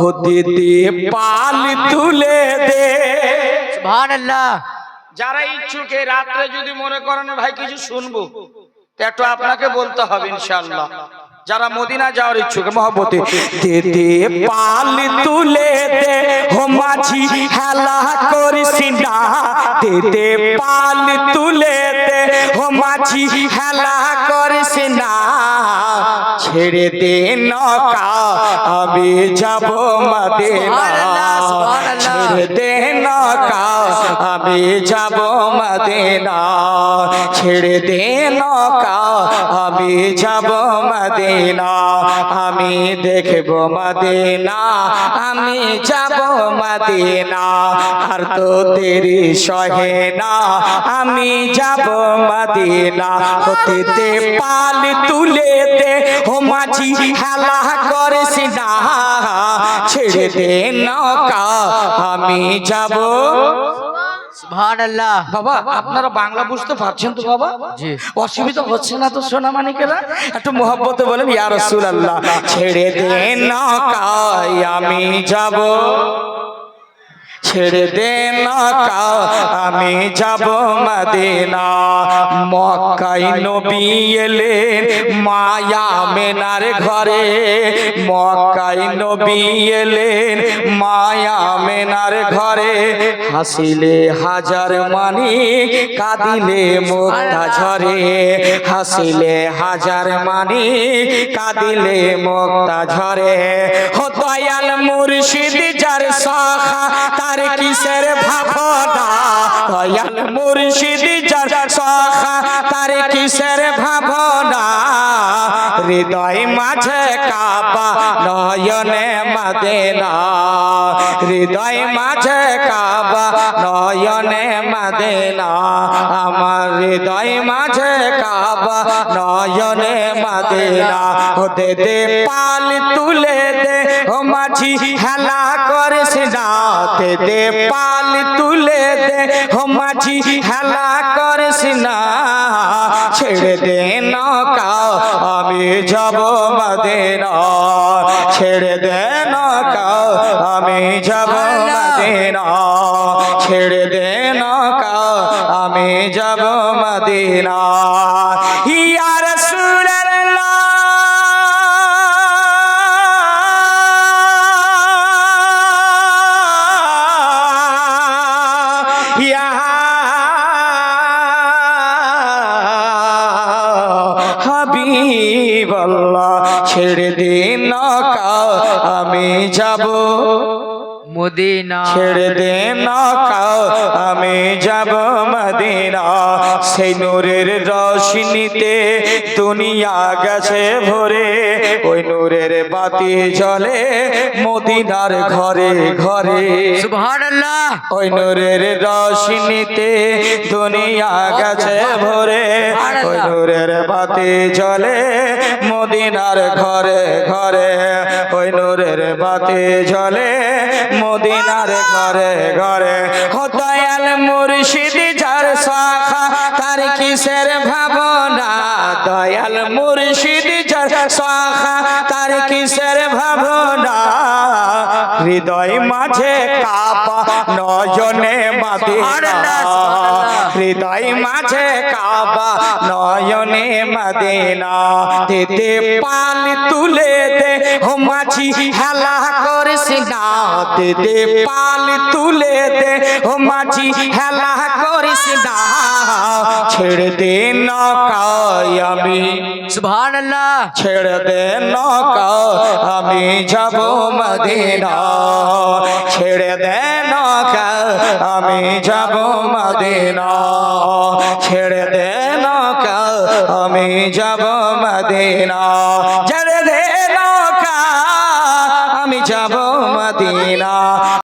হতে পাল তুলে দে। যারা ইচ্ছুক এই রাত্রে যদি মনে করেন ভাই কিছু শুনব একটু আপনাকে বলতে হবে ইনশাআল্লাহ। যারা মদিনা যাওয়ার ইচ্ছুক মহব্বতে দে দে পাল তুলে দে হো মাঝি হেলা করিস না। দে দে পাল তুলে দে হো মাঝি হেলা করিস না। ছেড়ে দিন আমি যাব মদিনা আখের দিন নৌকা আমি যাব মদিনা। ছেড়ে দে নৌকা। আমি যাব মদিনা। আমি দেখব মদিনা। আমি যাব মদিনা। আর তো তেরি সহে না। আমি যাব মদিনা। হতে পাল তুলে দে। ও মাঝি, হেলা করিস না। ছেড়ে দে নৌকা। আমি যাব সুবহানাল্লাহ। বাবা আপনারা বাংলা বুঝতে পারছেন তো বাবা? জি। অসুবিধা হচ্ছে না তো সোনা মানিকেরা একটু মোহব্বতে বলেন ইয়া রাসূলুল্লাহ ছেড়ে দে নৌকায় আমি যাব। ছেড়ে দে আমি যাব মদিনা। মক্কাই নবী এলেন মায়া মেনার ঘরে। মক্কাই নবী এলেন মায়া মেনার ঘরে। হাসিলে হাজার মানি, কাঁদিলে মুক্তা ঝরে। হাসিলে হাজার মানি, কাঁদিলে মুক্তা ঝরে। হো দয়াল মুর্শিদ যার তার কিসের ভাবনা দয়াল মুর্শিদ যার সখা তার কিসের ভাবনা? হৃদয় মাঝে কাবা নয়নে মদেনা। হৃদয় মাঝে কাবা, নয়নে মদেনা। আমার হৃদয় মাঝে কাবা, নয়নে মদেনা। হতে দে পাল তুলে দে, ও মাঝি হেলা করিস না। দে দে পাল তুলে দে, ও মাঝি হেলা করিস না। ছেড়ে দে নৌকা, আমি যাব মদিনা। ছেড়ে দে আমি যাব মদিনা। ছেড়ে দে নৌকা আমি যাব মদিনা। ইয়া রাসূলুল্লাহ। ইয়া হাবিবাল্লাহ। ছেড়ে দিন নৌকা আমি যাব। মদিনা ছেড়ে দে নৌকা আমি যাব মদিনা। সেই নূরের রশনিতে দুনিয়া গেছে ভরে। ওই নূরের বাতি জ্বলে মদিনার ঘরে ঘরে সুবহানাল্লাহ। ওই নূরের রশনিতে দুনিয়া গেছে ভরে। ওই নূরের বাতি জ্বলে মদিনার ঘরে ঘরে। ওই নূরের বাতি জ্বলে মদিনার ঘরে ঘরে। ও দয়াল মুর্শিদ যার শাখা, তার কিসের ভাবনা? দয়াল মুর্শিদ যার শাখা, তার কিসের ভাবনা? হৃদয় মাঝে কাপা, নয়নে মাদিনা। হৃদয় মাঝে কাবা নয়নে মদিনা। তেতে পাল তুলে দে, ও মাঝি হেলা করিস না তেতে পাল তুলে দে। ও মাঝি হেলা করিস না। ছেড়ে দে নৌকায় আমি। সুবহানাল্লাহ। ছেড়ে দে নৌকা আমি যাব মদিনা। ছেড়ে দে নৌকা আমি যাব মদিনা। ছেড়ে দে নৌকা আমি যাব মদিনা। ছেড়ে দে যাব মদিনা